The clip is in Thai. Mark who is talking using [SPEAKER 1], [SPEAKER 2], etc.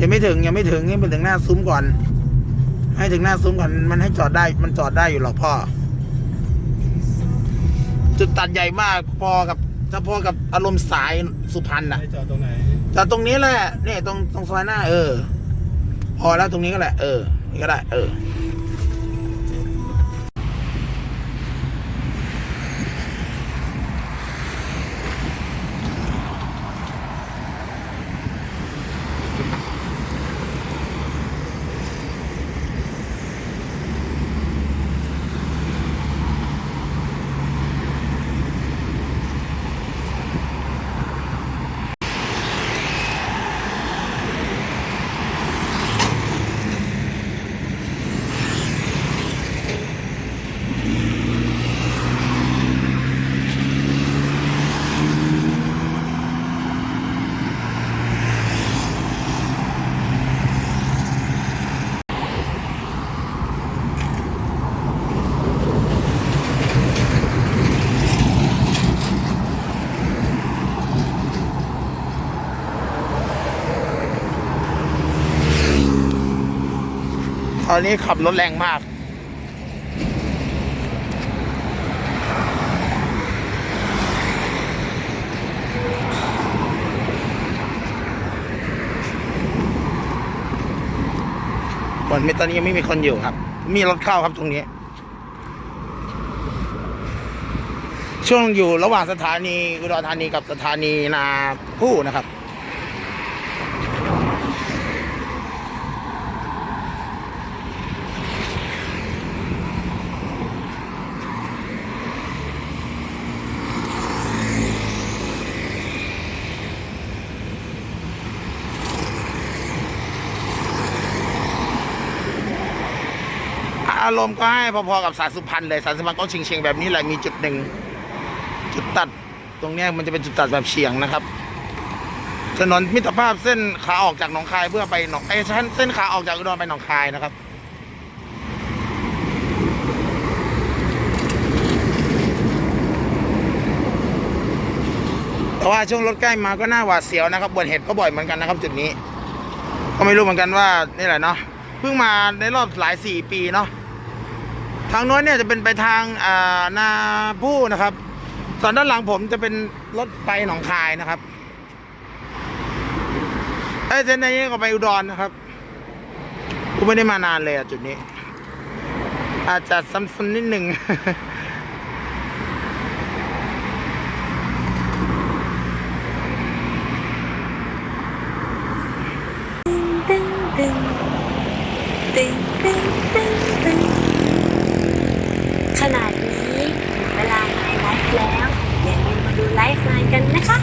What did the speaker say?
[SPEAKER 1] ยังไม่ถึงยังไม่ถึงยังไม่ถึงหน้าซุ้มก่อน ให้ถึงหน้าซุ้มก่อน มันให้จอดได้มันจอดได้อยู่หรอกพ่อ จุดตัดใหญ่มากพอกับถ้าพอกับอารมณ์สายสุพรรณน่ะ
[SPEAKER 2] ให้จอดตรงไหน
[SPEAKER 1] จอดตรงนี้แหละเนี่ยตรงตรงซอยหน้า เออ พอแล้วตรงนี้ก็แหละ เออนี่ก็ได้ เออ อนนี้ขับรถแรงมากวันนี้ตอนนี้ยังไม่มีคนอยู่ครับ มีรถเข้าครับตรงนี้ ช่วงอยู่ระหว่างสถานีอุดรธานีกับสถานีนาผู้นะครับ อารมณ์ก็ให้พอๆกับสายสุพรรณเลยสายสุพรรณก็เฉียงๆแบบนี้แหละมีจุดหนึ่งจุดตัดตรงนี้มันจะเป็นจุดตัดแบบเฉียงนะครับถนนมิตรภาพเส้นขาออกจากหนองคายเพื่อไปหนองไอ้ยเส้นเส้นขาออกจากอุดรไปหนองคายนะครับแต่ว่าช่วงรถใกล้มาก็น่าหวาดเสียวนะครับบนเหตุก็บ่อยเหมือนกันนะครับ จุดนี้ ก็ไม่รู้เหมือนกันว่านี่แหละเนาะเพิ่งมาในรอบหลายสี่ปีเนาะ ทางโน้นเนี่ยจะเป็นไปทางนาผู้นะครับ ส่วนด้านหลังผมจะเป็นรถไปหนองคายนะครับไอ้ยเส้นนี้ก็ไปอุดรนะครับกูไม่ได้มานานเลยอะจุดนี้ อาจจะซ้ำๆนิดหนึ่ง
[SPEAKER 3] ตึงตึงตึงตึงตึงตึง ขนาดนี้เวลาไลฟ์แล้ว อย่าลืมมาดูไลฟ์ไลน์กันนะคะ